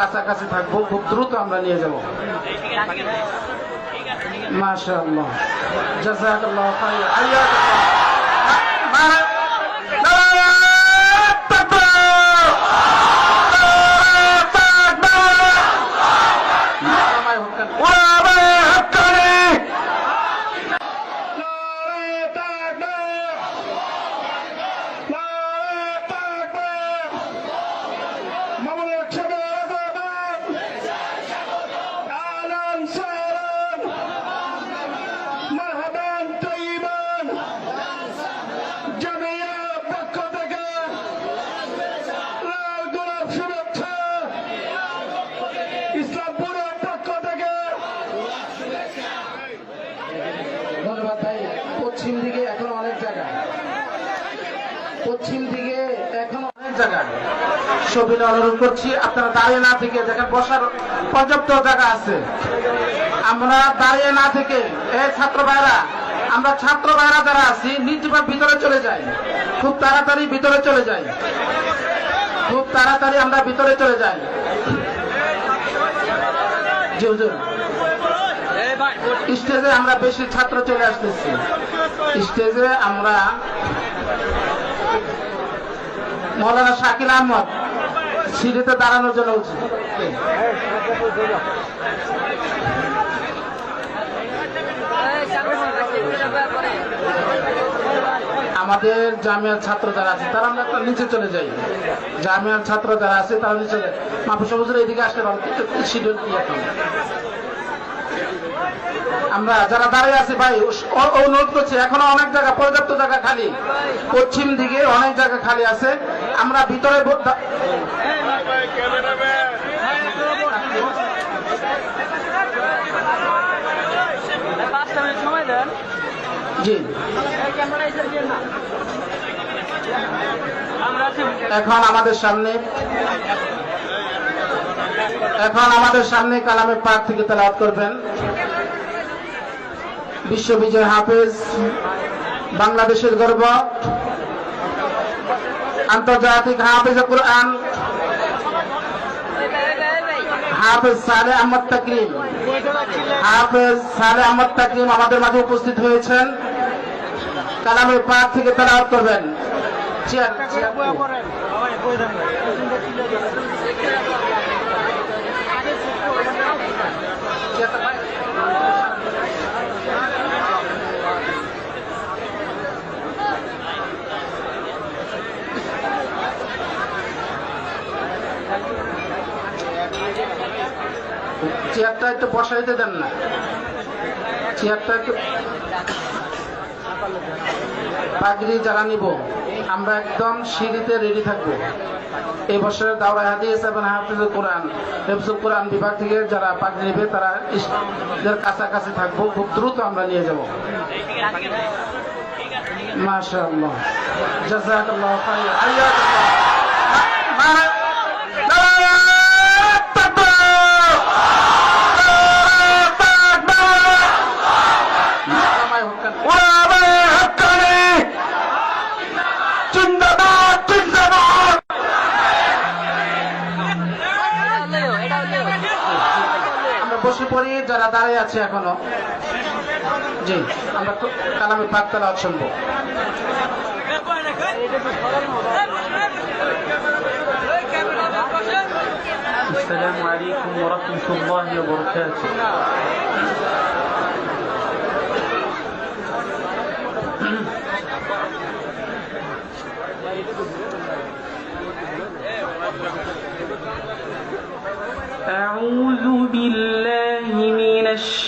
কাছাকাছি থাকব খুব দ্রুত আমরা নিয়ে যাব। মাশাআল্লাহ। জাযাকাল্লাহ পশ্চিম দিকে, এখনও অনেক জায়গা সবিনে অনুরোধ করছি, আপনারা দাঁড়িয়ে না থেকে, দেখেন বসার পর্যাপ্ত জায়গা আছে। আমরা দাঁড়িয়ে না থেকে এই ছাত্র ভাইরা, আমরা ছাত্র ভাইরা যারা আছি নিজ বা ভিতরে চলে যাই। খুব তাড়াতাড়ি ভিতরে চলে যাই। খুব তাড়াতাড়ি আমরা ভিতরে চলে যাই। স্টেজে আমরা বেশি ছাত্র চলে আসতেছি। স্টেজে আমরা মৌলানা শাকিল আহমদ, সিঁড়িতে দাঁড়ানোর জন্য উচিত আমাদের জামিয়ার ছাত্র যারা আছে, তারা আমরা একটা নিচে চলে যাই। জামিয়ার ছাত্র যারা আছে, তারা নিচে যায় মাহফুজ হুজুর এদিকে আসতে পারেন শিডিউল কি এখন? আমরা যারা দাঁড়িয়ে আছি, ভাই অনুরোধ করছি, এখনও অনেক জায়গা, পর্যাপ্ত জায়গা খালি। পশ্চিম দিকে অনেক জায়গা খালি আছে। আমরা ভিতরে জি। এখন আমাদের সামনে এখন আমাদের সামনে কালামে পাক থেকে তেলাওয়াত করবেন। বিশ্ববিজয় হাফেজ, বাংলাদেশের গর্ব। আন্তর্জাতিক হাফেজ কোরআন। হাফেজ সালে আহমদ তাকিম হাফেজ সালে আহমদ তাকিম আমাদের মাঝে উপস্থিত হয়েছেন। কালামে পাক থেকে তারা আউট করবেন চেয়ার। চেয়ারটা একটু বসাইতে দেন না। চেয়ারটা একটু পাগড়ি যারা নিব। আমরা একদম সিঁড়িতে রেডি থাকব। এই বছরের দাওরা হাদিস এবং হাফিজুল কোরআন, হেফজুল কোরআন বিভাগ থেকে যারা পাগড়ি নেবে, তারা কাছাকাছি থাকব। খুব দ্রুত আমরা নিয়ে যাব। মাশাআল্লাহ। জাযাকাল্লাহ বসে পড়ি যারা দাঁড়িয়ে আছে এখনো জি আমরা তো কালামে পাক তেলাওয়াত শুনবো السلام عليكم ورحمة الله وبركاته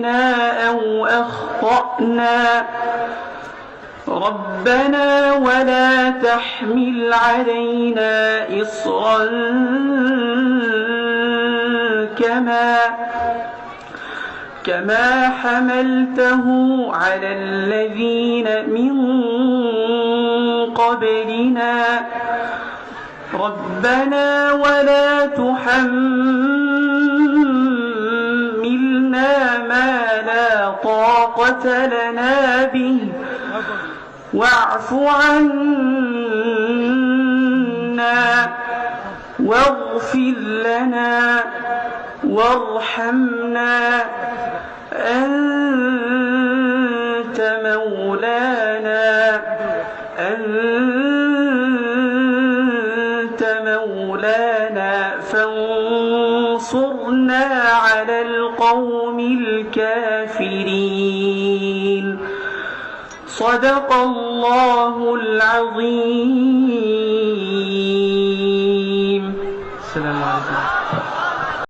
نسينا أو أخطأنا ربنا ولا تحمل علينا إصرا كما كما حملته على الذين من قبلنا ربنا ولا تحملنا طاقة لنا به. واعف عنا واغفر لنا وارحمنا. أنت مولانا. القوم الكافرين. صدق الله العظيم. السلام عليكم.